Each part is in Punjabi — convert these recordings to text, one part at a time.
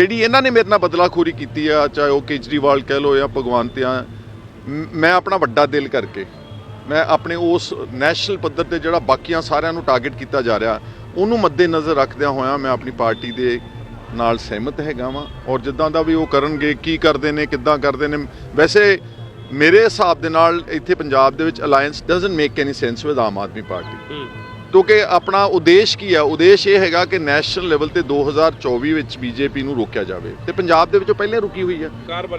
ਜਿਹੜੀ ਇਹਨਾਂ ਨੇ ਮੇਰੇ ਨਾਲ ਬਦਲਾਖੋਰੀ ਕੀਤੀ ਆ, ਚਾਹੇ ਉਹ ਕੇਜਰੀਵਾਲ ਕਹਿ ਲੋ ਜਾਂ ਭਗਵੰਤ ਆ ਮੈਂ ਆਪਣਾ ਵੱਡਾ ਦਿਲ ਕਰਕੇ, ਮੈਂ ਆਪਣੇ ਉਸ ਨੈਸ਼ਨਲ ਪੱਧਰ ਤੇ ਜਿਹੜਾ ਬਾਕੀਆਂ ਸਾਰਿਆਂ ਨੂੰ ਟਾਰਗੇਟ ਕੀਤਾ ਜਾ ਰਿਹਾ, ਉਹਨੂੰ ਮੱਦੇ ਨਜ਼ਰ ਰੱਖਦਿਆਂ ਹੋਇਆਂ ਮੈਂ ਆਪਣੀ ਪਾਰਟੀ ਦੇ ਨਾਲ ਸਹਿਮਤ ਹੈਗਾ ਵਾਂ। ਔਰ ਜਿੱਦਾਂ ਦਾ ਵੀ ਉਹ ਕਰਨਗੇ, ਕੀ ਕਰਦੇ ਨੇ, ਕਿੱਦਾਂ ਕਰਦੇ ਨੇ, ਵੈਸੇ ਮੇਰੇ ਹਿਸਾਬ ਦੇ ਨਾਲ ਇੱਥੇ ਪੰਜਾਬ ਦੇ ਵਿੱਚ alliance doesn't make any sense with Aam Aadmi Party. ਕਿਉਂਕਿ ਆਪਣਾ ਉਦੇਸ਼ ਕੀ ਹੈ ਉਦੇਸ਼ ਇਹ ਹੈਗਾ ਕਿ ਨੈਸ਼ਨਲ ਲੈਵਲ ਤੇ 2024 ਵਿੱਚ ਬੀਜੇਪੀ ਨੂੰ ਰੋਕਿਆ ਜਾਵੇ। ਤੇ ਪੰਜਾਬ ਦੇ ਵਿੱਚੋਂ ਪਹਿਲਾਂ ਰੁਕੀ ਹੋਈ ਹੈ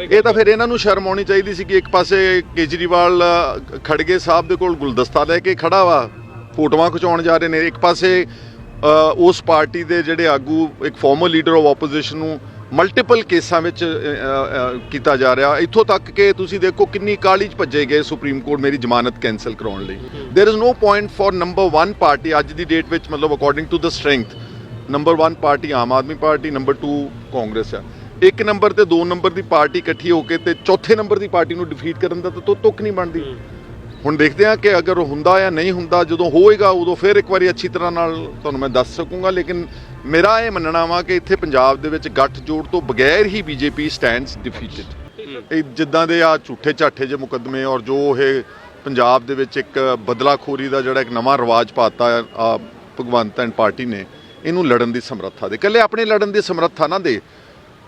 ਇਹ ਤਾਂ ਫਿਰ ਇਹਨਾਂ ਨੂੰ ਸ਼ਰਮ ਆਉਣੀ ਚਾਹੀਦੀ ਸੀ ਕਿ ਇੱਕ ਪਾਸੇ ਕੇਜਰੀਵਾਲ ਖੜਗੇ ਸਾਹਿਬ ਦੇ ਕੋਲ ਗੁਲਦਸਤਾ ਲੈ ਕੇ ਖੜਾ ਵਾ ਫੋਟੋਆਂ ਖਿਚਾਉਣ ਜਾ ਰਹੇ ਨੇ। ਇੱਕ ਪਾਸੇ ਉਸ ਪਾਰਟੀ ਦੇ ਜਿਹੜੇ ਆਗੂ ਇੱਕ ਫਾਰਮਰ ਲੀਡਰ ਆਫ ਆਪੋਜੀਸ਼ਨ ਨੂੰ ਮਲਟੀਪਲ ਕੇਸਾਂ ਵਿੱਚ ਕੀਤਾ ਜਾ ਰਿਹਾ। ਇੱਥੋਂ ਤੱਕ ਕਿ ਤੁਸੀਂ ਦੇਖੋ ਕਿੰਨੀ ਕਾਲੀ ਚ ਭੱਜੇ ਗਏ ਸੁਪਰੀਮ ਕੋਰਟ ਮੇਰੀ ਜ਼ਮਾਨਤ ਕੈਨਸਲ ਕਰਾਉਣ ਲਈ। There is no point for number 1 party ਅੱਜ ਦੀ ਡੇਟ ਵਿੱਚ ਮਤਲਬ according to the strength number 1 party Aam Aadmi Party number 2 Congress ਆ। ਇੱਕ ਨੰਬਰ ਤੇ ਦੋ ਨੰਬਰ ਦੀ ਪਾਰਟੀ ਇਕੱਠੀ ਹੋ ਕੇ ਤੇ ਚੌਥੇ ਨੰਬਰ ਦੀ ਪਾਰਟੀ ਨੂੰ ਡਿਫੀਟ ਕਰਨ ਦਾ ਤਾਂ ਤੁੱਕ ਨਹੀਂ ਬਣਦੀ। ਹੁਣ ਦੇਖਦੇ ਆ ਕਿ ਅਗਰ ਹੁੰਦਾ ਜਾਂ ਨਹੀਂ ਹੁੰਦਾ, ਜਦੋਂ ਹੋਏਗਾ ਉਦੋਂ ਫਿਰ ਇੱਕ ਵਾਰੀ ਅੱਛੀ ਤਰ੍ਹਾਂ ਨਾਲ ਤੁਹਾਨੂੰ ਮੈਂ ਦੱਸ ਸਕੂੰਗਾ, ਲੇਕਿਨ ਮੇਰਾ ਇਹ ਮੰਨਣਾ ਵਾ ਕਿ ਇੱਥੇ ਪੰਜਾਬ ਦੇ ਵਿੱਚ ਗੱਠਜੋੜ ਤੋਂ ਬਗੈਰ ਹੀ ਬੀਜੇਪੀ ਸਟੈਂਡਸ ਡਿਫੀਟਡ ਇਹ ਜਿੱਦਾਂ ਦੇ ਆ ਝੂਠੇ ਝਾਠੇ ਜੇ ਮੁਕੱਦਮੇ ਔਰ ਜੋ ਇਹ ਪੰਜਾਬ ਦੇ ਵਿੱਚ ਇੱਕ ਬਦਲਾਖੋਰੀ ਦਾ ਜਿਹੜਾ ਇੱਕ ਨਵਾਂ ਰਿਵਾਜ ਪਾਤਾ ਆ ਭਗਵੰਤ ਐਂਡ ਪਾਰਟੀ ਨੇ, ਇਹਨੂੰ ਲੜਨ ਦੀ ਸਮਰੱਥਾ ਦੇ। ਇਕੱਲੇ ਆਪਣੇ ਲੜਨ ਦੀ ਸਮਰੱਥਾ ਨਾ ਦੇ।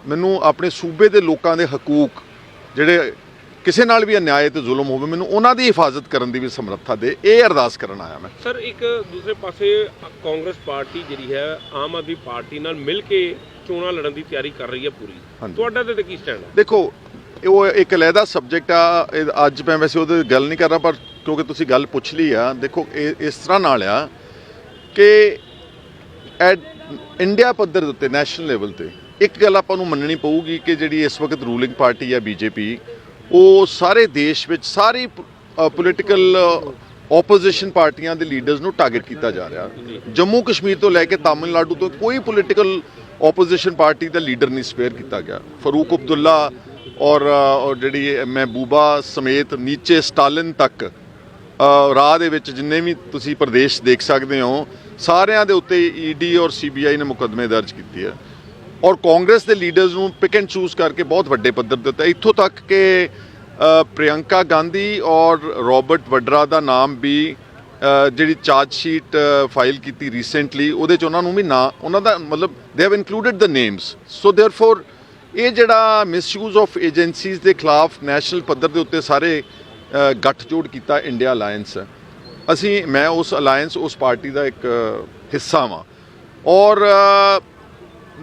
ਮੈਨੂੰ ਆਪਣੇ ਸੂਬੇ ਦੇ ਲੋਕਾਂ ਦੇ ਹਕੂਕ ਜਿਹੜੇ ਕਿਸੇ ਨਾਲ ਵੀ ਅਨਿਆਏ ਤੇ ਜ਼ੁਲਮ ਹੋਵੇ ਮੈਨੂੰ ਉਹਨਾਂ ਦੀ ਹਿਫਾਜ਼ਤ ਕਰਨ ਦੀ ਵੀ ਸਮਰੱਥਾ ਦੇ। ਇਹ ਅਰਦਾਸ ਕਰਨ ਆਇਆ ਮੈਂ। ਸਰ ਇੱਕ ਦੂਸਰੇ ਪਾਸੇ ਕਾਂਗਰਸ ਪਾਰਟੀ ਜਿਹੜੀ ਹੈ ਆਮ ਆਦਮੀ ਪਾਰਟੀ ਨਾਲ ਮਿਲ ਕੇ ਚੋਣਾਂ ਲੜਨ ਦੀ ਤਿਆਰੀ ਕਰ ਰਹੀ ਹੈ ਪੂਰੀ। ਤੁਹਾਡਾ ਤੇ ਕੀ ਸਟੈਂਡ ਹੈ ਦੇਖੋ ਉਹ ਇੱਕ ਅਲੱਗਾ ਸਬਜੈਕਟ ਆ ਅੱਜ ਮੈਂ ਵੈਸੇ ਉਹਦੇ ਗੱਲ ਨਹੀਂ ਕਰ ਰਿਹਾ ਪਰ ਕਿਉਂਕਿ ਤੁਸੀਂ ਗੱਲ ਪੁੱਛ ਲਈ ਆ ਦੇਖੋ ਇਸ ਤਰ੍ਹਾਂ ਨਾਲ ਆ ਕਿ ਐਟ ਇੰਡੀਆ ਪੱਧਰ ਦੇ ਉੱਤੇ ਨੈਸ਼ਨਲ ਲੈਵਲ ਤੇ ਇੱਕ ਗੱਲ ਆਪਾਂ ਨੂੰ ਮੰਨਣੀ ਪਊਗੀ ਕਿ ਜਿਹੜੀ ਇਸ ਵਕਤ ਰੂਲਿੰਗ ਪਾਰਟੀ ਹੈ ਬੀਜੇਪੀ ਉਹ ਸਾਰੇ ਦੇਸ਼ ਵਿੱਚ ਸਾਰੀ ਪੋਲੀਟੀਕਲ ਆਪੋਜੀਸ਼ਨ ਪਾਰਟੀਆਂ ਦੇ ਲੀਡਰਸ ਨੂੰ ਟਾਰਗੇਟ ਕੀਤਾ ਜਾ ਰਿਹਾ। ਜੰਮੂ ਕਸ਼ਮੀਰ ਤੋਂ ਲੈ ਕੇ ਤਾਮਿਲਨਾਡੂ ਤੋਂ ਕੋਈ ਪੋਲੀਟੀਕਲ ਆਪੋਜੀਸ਼ਨ ਪਾਰਟੀ ਦਾ ਲੀਡਰ ਨਹੀਂ ਸਪੇਅਰ ਕੀਤਾ ਗਿਆ। ਫਰੂਕ ਅਬਦੁੱਲਾ ਔਰ ਔਰ ਜਿਹੜੀ ਮਹਿਬੂਬਾ ਸਮੇਤ ਨੀਚੇ ਸਟਾਲਿਨ ਤੱਕ ਰਾਹ ਦੇ ਵਿੱਚ ਜਿੰਨੇ ਵੀ ਤੁਸੀਂ ਪ੍ਰਦੇਸ਼ ਦੇਖ ਸਕਦੇ ਹੋ, ਸਾਰਿਆਂ ਦੇ ਉੱਤੇ ਈਡੀ ਔਰ ਸੀਬੀਆਈ ਨੇ ਮੁਕੱਦਮੇ ਦਰਜ ਕੀਤੇ ਆ। ਔਰ ਕਾਂਗਰਸ ਦੇ ਲੀਡਰਸ ਨੂੰ ਪਿਕ ਐਂਡ ਚੂਜ਼ ਕਰਕੇ ਬਹੁਤ ਵੱਡੇ ਪੱਧਰ ਦੇ ਇੱਥੋਂ ਤੱਕ ਕਿ ਅ, ਪ੍ਰਿਯੰਕਾ ਗਾਂਧੀ ਔਰ ਰੋਬਰਟ ਵਡਰਾ ਦਾ ਨਾਮ ਵੀ ਜਿਹੜੀ ਚਾਰਜ ਸ਼ੀਟ ਫਾਈਲ ਕੀਤੀ ਰੀਸੈਂਟਲੀ ਉਹਦੇ ਚ ਉਹਨਾਂ ਨੂੰ ਵੀ ਨਾ ਉਹਨਾਂ ਦਾ ਮਤਲਬ they have included the names so therefore ਇਹ ਜਿਹੜਾ ਮਿਸਯੂਜ਼ ਆਫ ਏਜੰਸੀਜ਼ ਦੇ ਖਿਲਾਫ ਨੈਸ਼ਨਲ ਪੱਧਰ ਦੇ ਉੱਤੇ ਸਾਰੇ ਅ, ਗੱਠਜੋੜ ਕੀਤਾ ਇੰਡੀਆ ਅਲਾਈਅੰਸ ਅਸੀਂ ਮੈਂ ਉਸ ਅਲਾਈਅੰਸ ਉਸ ਪਾਰਟੀ ਦਾ ਇੱਕ ਹਿੱਸਾ ਵਾਂ। ਔਰ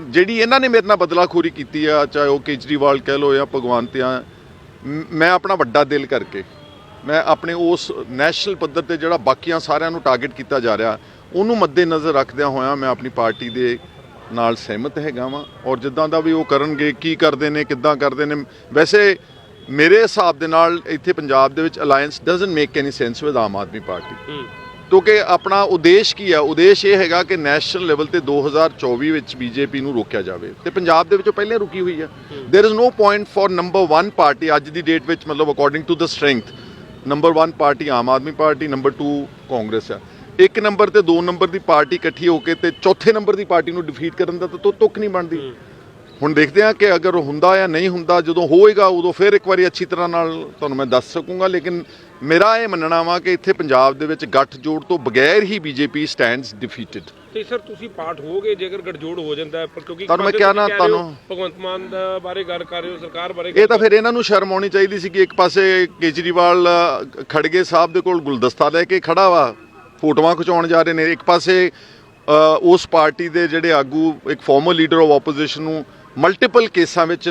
ਜਿਹੜੀ ਇਹਨਾਂ ਨੇ ਮੇਰੇ ਨਾਲ ਬਦਲਾਖੋਰੀ ਕੀਤੀ ਆ, ਚਾਹੇ ਉਹ ਕੇਜਰੀਵਾਲ ਕਹਿ ਲੋ ਜਾਂ ਭਗਵੰਤ ਜਾਂ ਮ- ਮੈਂ ਆਪਣਾ ਵੱਡਾ ਦਿਲ ਕਰਕੇ, ਮੈਂ ਆਪਣੇ ਉਸ ਨੈਸ਼ਨਲ ਪੱਧਰ ਤੇ ਜਿਹੜਾ ਬਾਕੀਆਂ ਸਾਰਿਆਂ ਨੂੰ ਟਾਰਗੇਟ ਕੀਤਾ ਜਾ ਰਿਹਾ, ਉਹਨੂੰ ਮੱਦੇ ਨਜ਼ਰ ਰੱਖਦਿਆਂ ਹੋਇਆਂ ਮੈਂ ਆਪਣੀ ਪਾਰਟੀ ਦੇ ਨਾਲ ਸਹਿਮਤ ਹੈਗਾ ਵਾਂ। ਔਰ ਜਿੱਦਾਂ ਦਾ ਵੀ ਉਹ ਕਰਨਗੇ, ਕੀ ਕਰਦੇ ਨੇ, ਕਿੱਦਾਂ ਕਰਦੇ ਨੇ, ਵੈਸੇ ਮੇਰੇ ਹਿਸਾਬ ਦੇ ਨਾਲ ਇੱਥੇ ਪੰਜਾਬ ਦੇ ਵਿੱਚ alliance doesn't make any sense with Aam Aadmi Party. ਕਿਉਂਕਿ ਆਪਣਾ ਉਦੇਸ਼ ਕੀ ਆ? ਉਦੇਸ਼ ਇਹ ਹੈਗਾ ਕਿ ਨੈਸ਼ਨਲ ਲੈਵਲ ਤੇ 2024 ਵਿੱਚ ਬੀਜੇਪੀ ਨੂੰ ਰੋਕਿਆ ਜਾਵੇ। ਤੇ ਪੰਜਾਬ ਦੇ ਵਿੱਚੋਂ ਪਹਿਲਾਂ ਰੁਕੀ ਹੋਈ ਹੈ there is no point for number 1 party ਅੱਜ ਦੀ ਡੇਟ ਵਿੱਚ ਮਤਲਬ according to the strength number 1 party Aam Aadmi Party number 2 Congress ਆ। ਇੱਕ ਨੰਬਰ ਤੇ ਦੋ ਨੰਬਰ ਦੀ ਪਾਰਟੀ ਇਕੱਠੀ ਹੋ ਕੇ ਤੇ ਚੌਥੇ ਨੰਬਰ ਦੀ ਪਾਰਟੀ ਨੂੰ ਡਿਫੀਟ ਕਰਨ ਦਾ ਤਾਂ ਤੁੱਕ ਨਹੀਂ ਬਣਦੀ। ਹੁਣ ਦੇਖਦੇ ਆ ਕਿ ਅਗਰ ਹੁੰਦਾ ਜਾਂ ਨਹੀਂ ਹੁੰਦਾ ਜਦੋਂ ਹੋਏਗਾ ਉਦੋਂ ਫਿਰ ਇੱਕ ਵਾਰੀ ਅੱਛੀ ਤਰ੍ਹਾਂ ਨਾਲ ਤੁਹਾਨੂੰ ਮੈਂ ਦੱਸ ਸਕੂੰਗਾ ਲੇਕਿਨ ਮੇਰਾ ਇਹ ਮੰਨਣਾ ਵਾ ਕਿ ਇੱਥੇ ਪੰਜਾਬ ਦੇ ਵਿੱਚ ਗੱਠ ਜੋੜ ਤੋਂ ਬਗੈਰ ਹੀ ਬੀਜੇਪੀ ਸਟੈਂਡਸ ਡਿਫੀਟਡ ਤੇ ਸਰ ਤੁਸੀਂ ਪਾਰਟ ਹੋਗੇ ਜੇਕਰ ਗਠਜੋੜ ਹੋ ਜਾਂਦਾ ਪਰ ਕਿਉਂਕਿ ਤੁਹਾਨੂੰ ਮੈਂ ਇੱਕ ਕਿਹਾ ਪਾਸੇ ਨਾ, ਤੁਸੀਂ ਕਹਿ ਰਹੇ ਹੋ, ਤੁਹਾਨੂੰ- ਭਗਵੰਤ ਮਾਨ ਬਾਰੇ ਗੱਲ ਕਰ ਰਹੇ ਹੋ ਸਰਕਾਰ ਬਾਰੇ ਇਹ ਤਾਂ ਫਿਰ ਇਹਨਾਂ ਨੂੰ ਸ਼ਰਮ ਆਉਣੀ ਚਾਹੀਦੀ ਸੀ ਕਿ ਇੱਕ ਪਾਸੇ ਕੇਜਰੀਵਾਲ ਖੜਗੇ ਸਾਹਿਬ ਦੇ ਕੋਲ ਗੁਲਦਸਤਾ ਲੈ ਕੇ ਖੜਾ ਵਾ ਫੋਟੋਆਂ ਖਿਚਾਉਣ ਜਾ ਰਹੇ ਨੇ। ਇੱਕ ਪਾਸੇ ਉਸ ਪਾਰਟੀ ਦੇ ਜਿਹੜੇ ਆਗੂ ਇੱਕ ਫਾਰਮਰ ਲੀਡਰ ਆਫ ਆਪੋਜੀਸ਼ਨ ਨੂੰ ਮਲਟੀਪਲ ਕੇਸਾਂ ਵਿੱਚ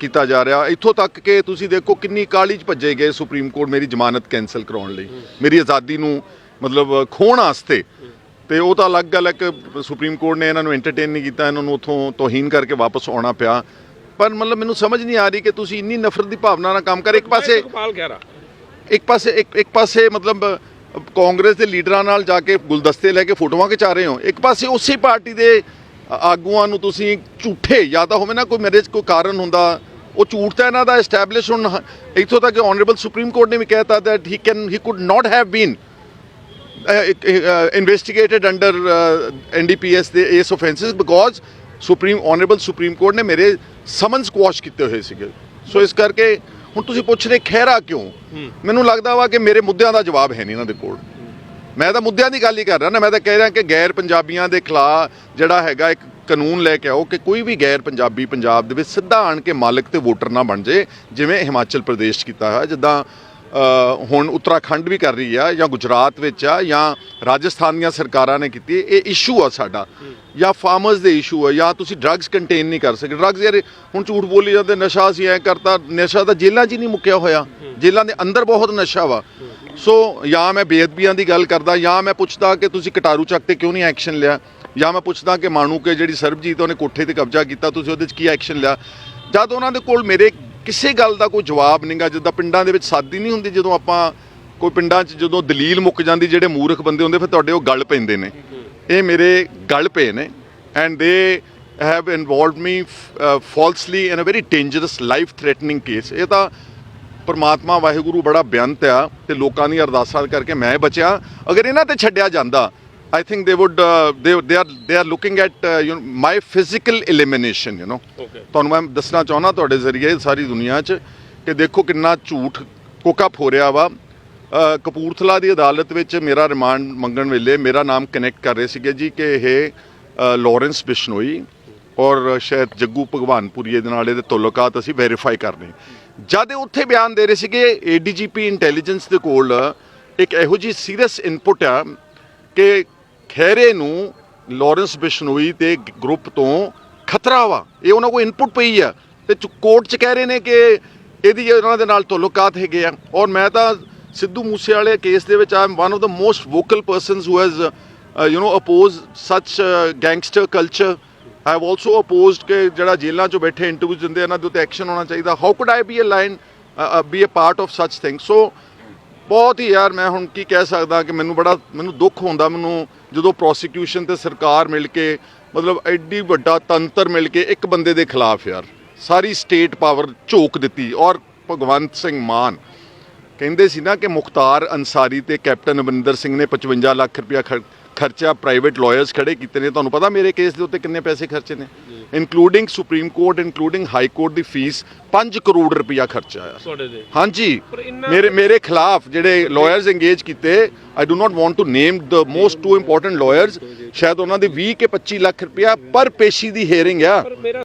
ਕੀਤਾ ਜਾ ਰਿਹਾ। ਇੱਥੋਂ ਤੱਕ ਕਿ ਤੁਸੀਂ ਦੇਖੋ ਕਿੰਨੀ ਕਾਲੀ ਚ ਭੱਜੇ ਗਏ ਸੁਪਰੀਮ ਕੋਰਟ ਮੇਰੀ ਜ਼ਮਾਨਤ ਕੈਨਸਲ ਕਰਾਉਣ ਲਈ। ਮੇਰੀ ਆਜ਼ਾਦੀ ਨੂੰ ਮਤਲਬ ਖੋਹਣ ਵਾਸਤੇ। ਤੇ ਉਹ ਤਾਂ ਅਲੱਗ ਗੱਲ ਹੈ ਕਿ ਸੁਪਰੀਮ ਕੋਰਟ ਨੇ ਇਹਨਾਂ ਨੂੰ ਐਂਟਰਟੇਨ ਨਹੀਂ ਕੀਤਾ ਇਹਨਾਂ ਨੂੰ ਉਥੋਂ ਤੋਹੀਨ ਕਰਕੇ ਵਾਪਸ ਆਉਣਾ ਪਿਆ। ਪਰ ਮਤਲਬ ਮੈਨੂੰ ਸਮਝ ਨਹੀਂ ਆ ਰਹੀ ਕਿ ਤੁਸੀਂ ਇੰਨੀ ਨਫ਼ਰਤ ਦੀ ਭਾਵਨਾ ਨਾਲ ਕੰਮ ਕਰ। ਇੱਕ ਪਾਸੇ ਇੱਕ ਪਾਸੇ ਇੱਕ ਇੱਕ ਪਾਸੇ ਮਤਲਬ ਕਾਂਗਰਸ ਦੇ ਲੀਡਰਾਂ ਨਾਲ ਜਾ ਕੇ ਗੁਲਦਸਤੇ ਲੈ ਕੇ ਫੋਟੋਆਂ ਖਿਚਾ ਰਹੇ ਹੋ। ਇੱਕ ਪਾਸੇ ਉਸੇ ਪਾਰਟੀ ਦੇ ਆਗੂਆਂ ਨੂੰ ਤੁਸੀਂ ਝੂਠੇ ਜਾਂ ਤਾਂ ਹੋਵੇ ਨਾ ਕੋਈ ਮੇਰੇ 'ਚ ਕੋਈ ਕਾਰਨ ਹੁੰਦਾ ਉਹ ਝੂਠ ਤਾਂ ਇਹਨਾਂ ਦਾ ਐਸਟੈਬਲਿਸ਼ ਹੁਣ ਹ- ਇੱਥੋਂ ਤੱਕ ਆਨਰੇਬਲ ਸੁਪਰੀਮ ਕੋਰਟ ਨੇ ਵੀ ਕਹਿਤਾ that he can he could not have been investigated under NDPS ਦੇ ਇਸ offences because supreme honourable supreme court ਨੇ ਮੇਰੇ ਸਮਨ ਸਕੁਆਸ਼ ਕੀਤੇ ਹੋਏ ਸੀਗੇ। ਸੋ ਇਸ ਕਰਕੇ ਹੁਣ ਤੁਸੀਂ ਪੁੱਛ ਰਹੇ ਖਹਿਰਾ ਕਿਉਂ? ਮੈਨੂੰ ਲੱਗਦਾ ਵਾ ਕਿ ਮੇਰੇ ਮੁੱਦਿਆਂ ਦਾ ਜਵਾਬ ਹੈ ਨਹੀਂ ਇਹਨਾਂ ਦੇ ਕੋਲ। ਮੈਂ ਤਾਂ ਮੁੱਦਿਆਂ ਦੀ ਗੱਲ ਹੀ ਕਰ ਰਿਹਾ ਨਾ, ਮੈਂ ਤਾਂ ਕਹਿ ਰਿਹਾ ਕਿ ਗੈਰ ਪੰਜਾਬੀਆਂ ਦੇ ਖਿਲਾਫ ਜਿਹੜਾ ਹੈਗਾ ਇੱਕ ਕਾਨੂੰਨ ਲੈ ਕੇ ਆਓ ਕਿ ਕੋਈ ਵੀ ਗੈਰ ਪੰਜਾਬੀ ਪੰਜਾਬ ਦੇ ਵਿੱਚ ਸਿੱਧਾ ਆਣ ਕੇ ਮਾਲਕ ਤੇ ਵੋਟਰ ਨਾ ਬਣ ਜੇ ਜਿਵੇਂ ਹਿਮਾਚਲ ਪ੍ਰਦੇਸ਼ ਕੀਤਾ ਹੈ ਜਿੱਦਾਂ ਹੁਣ ਉੱਤਰਾਖੰਡ ਵੀ ਕਰ ਰਹੀ ਆ, ਜਾਂ ਗੁਜਰਾਤ ਵਿੱਚ ਆ, ਜਾਂ ਰਾਜਸਥਾਨ ਦੀਆਂ ਸਰਕਾਰਾਂ ਨੇ ਕੀਤੀ, ਇਹ ਇਸ਼ੂ ਆ ਸਾਡਾ। ਜਾਂ ਫਾਰਮਰਸ ਦੇ ਇਸ਼ੂ ਆ, ਜਾਂ ਤੁਸੀਂ ਡਰੱਗਸ ਕੰਟੇਨ ਨਹੀਂ ਕਰ ਸਕਦੇ। ਡਰੱਗਸ ਯਾਰ, ਹੁਣ ਝੂਠ ਬੋਲੀ ਜਾਂਦੇ, ਨਸ਼ਾ ਅਸੀਂ ਐ ਕਰਤਾ, ਨਸ਼ਾ ਤਾਂ ਜੇਲ੍ਹਾਂ 'ਚ ਹੀ ਨਹੀਂ ਮੁੱਕਿਆ ਹੋਇਆ। ਜੇਲ੍ਹਾਂ ਦੇ ਅੰਦਰ ਬਹੁਤ ਨਸ਼ਾ ਵਾ। ਸੋ ਜਾਂ ਮੈਂ ਬੇਅਦਬੀਆਂ ਦੀ ਗੱਲ ਕਰਦਾ, ਜਾਂ ਮੈਂ ਪੁੱਛਦਾ ਕਿ ਤੁਸੀਂ ਕਟਾਰੂ ਚੱਕ ਤੇ ਕਿਉਂ ਨਹੀਂ ਐਕਸ਼ਨ ਲਿਆ? ਜਾਂ ਮੈਂ ਪੁੱਛਦਾ ਕਿ ਮਾਣੂ ਕੇ ਜਿਹੜੀ ਸਰਬਜੀਤ ਉਹਨੇ ਕੋਠੇ ਤੇ ਕਬਜ਼ਾ ਕੀਤਾ, ਤੁਸੀਂ ਉਹਦੇ 'ਚ ਕੀ ਐਕਸ਼ਨ ਲਿਆ? ਜਦ ਉਹਨਾਂ ਦੇ ਕੋਲ ਮੇਰੇ ਕਿਸੇ ਗੱਲ ਦਾ ਕੋਈ ਜਵਾਬ ਨਹੀਂਗਾ ਜਿੱਦਾਂ ਪਿੰਡਾਂ ਦੇ ਵਿੱਚ ਸਾਦੀ ਨਹੀਂ ਹੁੰਦੀ, ਜਦੋਂ ਆਪਾਂ ਕੋਈ ਪਿੰਡਾਂ 'ਚ ਜਦੋਂ ਦਲੀਲ ਮੁੱਕ ਜਾਂਦੀ, ਜਿਹੜੇ ਮੂਰਖ ਬੰਦੇ ਹੁੰਦੇ, ਫਿਰ ਤੁਹਾਡੇ ਉਹ ਗੱਲ ਪੈਂਦੇ ਨੇ। ਇਹ ਮੇਰੇ ਗੱਲ ਪਏ ਨੇ and they have involved me falsely in a very dangerous life threatening case ਇਹ ਤਾਂ ਪਰਮਾਤਮਾ ਵਾਹਿਗੁਰੂ ਬੜਾ ਬੇਅੰਤ ਆ ਤੇ ਲੋਕਾਂ ਦੀਆਂ ਅਰਦਾਸਾਂ ਕਰਕੇ ਮੈਂ ਬਚਿਆ। ਅਗਰ ਇਹਨਾਂ ਤੇ ਛੱਡਿਆ ਜਾਂਦਾ ਆਈ ਥਿੰਕ ਦੇ would they they are they are looking at you my physical elimination you know ਤੁਹਾਨੂੰ ਮੈਂ ਦੱਸਣਾ ਚਾਹੁੰਦਾ ਤੁਹਾਡੇ ਜ਼ਰੀਏ ਸਾਰੀ ਦੁਨੀਆ 'ਚ ਕਿ ਦੇਖੋ ਕਿੰਨਾ ਝੂਠ ਕੋਕਅਪ ਹੋ ਰਿਹਾ ਵਾ ਕਪੂਰਥਲਾ ਦੀ ਅਦਾਲਤ ਵਿੱਚ ਮੇਰਾ ਰਿਮਾਂਡ ਮੰਗਣ ਵੇਲੇ ਮੇਰਾ ਨਾਮ ਕਨੈਕਟ ਕਰ ਰਹੇ ਸੀਗੇ ਜੀ ਕਿ ਇਹ ਲਾਰੈਂਸ ਬਿਸ਼ਨੋਈ ਔਰ ਸ਼ਾਇਦ ਜੱਗੂ ਭਗਵਾਨਪੁਰੀਏ ਦੇ ਨਾਲ ਇਹਦੇ ਤਾਲੁਕਾਤ ਅਸੀਂ ਵੈਰੀਫਾਈ ਕਰਨੇ। ਜਦ ਉੱਥੇ ਬਿਆਨ ਦੇ ਰਹੇ ਸੀਗੇ ਏਡੀਜੀਪੀ ਇੰਟੈਲੀਜੈਂਸ ਦੇ ਕੋਲ, ਇੱਕ ਇਹੋ ਜੀ ਸੀਰੀਅਸ ਇਨਪੁਟ ਆ ਕਿ ਖੈਰੇ ਨੂੰ ਲਾਰੈਂਸ ਬਿਸ਼ਨੋਈ ਤੇ ਗਰੁੱਪ ਤੋਂ ਖਤਰਾ ਵਾ। ਇਹ ਉਹਨਾਂ ਕੋਲ ਇਨਪੁਟ ਪਈ ਆ। ਤੇ ਕੋਰਟ 'ਚ ਕਹਿ ਰਹੇ ਨੇ ਕਿ ਇਹਦੀ ਉਹਨਾਂ ਦੇ ਨਾਲ ਤਾਲੁਕਾਤ ਹੈਗੇ ਆ। ਔਰ ਮੈਂ ਤਾਂ ਸਿੱਧੂ ਮੂਸੇ ਵਾਲੇ ਕੇਸ ਦੇ ਵਿੱਚ I'm one of the most vocal persons who has you know oppose such gangster culture I have also opposed ਕਿ ਜਿਹੜਾ ਜੇਲ੍ਹਾਂ 'ਚੋਂ ਬੈਠੇ ਇੰਟਰਵਿਊ ਦਿੰਦੇ ਇਹਨਾਂ ਦੇ ਉੱਤੇ ਐਕਸ਼ਨ ਹੋਣਾ ਚਾਹੀਦਾ how could I be a line be a part of such thing so ਬਹੁਤ ਹੀ ਯਾਰ ਮੈਂ ਹੁਣ ਕੀ ਕਹਿ ਸਕਦਾ ਕਿ ਮੈਨੂੰ ਬੜਾ ਮੈਨੂੰ ਦੁੱਖ ਹੁੰਦਾ ਮੈਨੂੰ ਜਦੋਂ ਪ੍ਰੋਸੀਕਿਊਸ਼ਨ ਤੇ ਸਰਕਾਰ ਮਿਲ ਕੇ ਮਤਲਬ ਐਡੀ ਵੱਡਾ ਤੰਤਰ ਮਿਲ ਕੇ ਇੱਕ ਬੰਦੇ ਦੇ ਖਿਲਾਫ ਯਾਰ ਸਾਰੀ ਸਟੇਟ ਪਾਵਰ ਝੋਕ ਦਿੱਤੀ ਔਰ ਭਗਵੰਤ ਸਿੰਘ ਮਾਨ ਕਹਿੰਦੇ ਸੀ ਨਾ ਕਿ ਮੁਖਤਾਰ ਅਨਸਾਰੀ ਤੇ ਕੈਪਟਨ ਅਮਰਿੰਦਰ ਸਿੰਘ ਨੇ 55 ਲੱਖ ਰੁਪਇਆ ਖਰ- ਖਰਚਾ ਪ੍ਰਾਈਵੇਟ ਲਾਇਰਸ ਖੜੇ ਕੀਤੇ ਨੇ ਤੁਹਾਨੂੰ ਪਤਾ ਮੇਰੇ ਕੇਸ ਦੇ ਉੱਤੇ ਕਿੰਨੇ ਪੈਸੇ ਖਰਚੇ ਨੇ? Including supreme court including high court ਦੀ ਫੀਸ 5 ਕਰੋੜ ਰੁਪਇਆ ਖਰਚਾ ਆ ਤੁਹਾਡੇ ਦੇ ਹਾਂਜੀ। ਮੇਰੇ ਮੇਰੇ ਖਿਲਾਫ ਜਿਹੜੇ ਲਾਇਰਸ ਇੰਗੇਜ ਕੀਤੇ I do not want to name the most two important lawyers ਸ਼ਾਇਦ ਉਹਨਾਂ ਦੇ 20 ਕੇ 25 ਲੱਖ ਰੁਪਇਆ ਪਰ ਪੇਸ਼ੀ ਦੀ ਹੀਅਰਿੰਗ ਆ।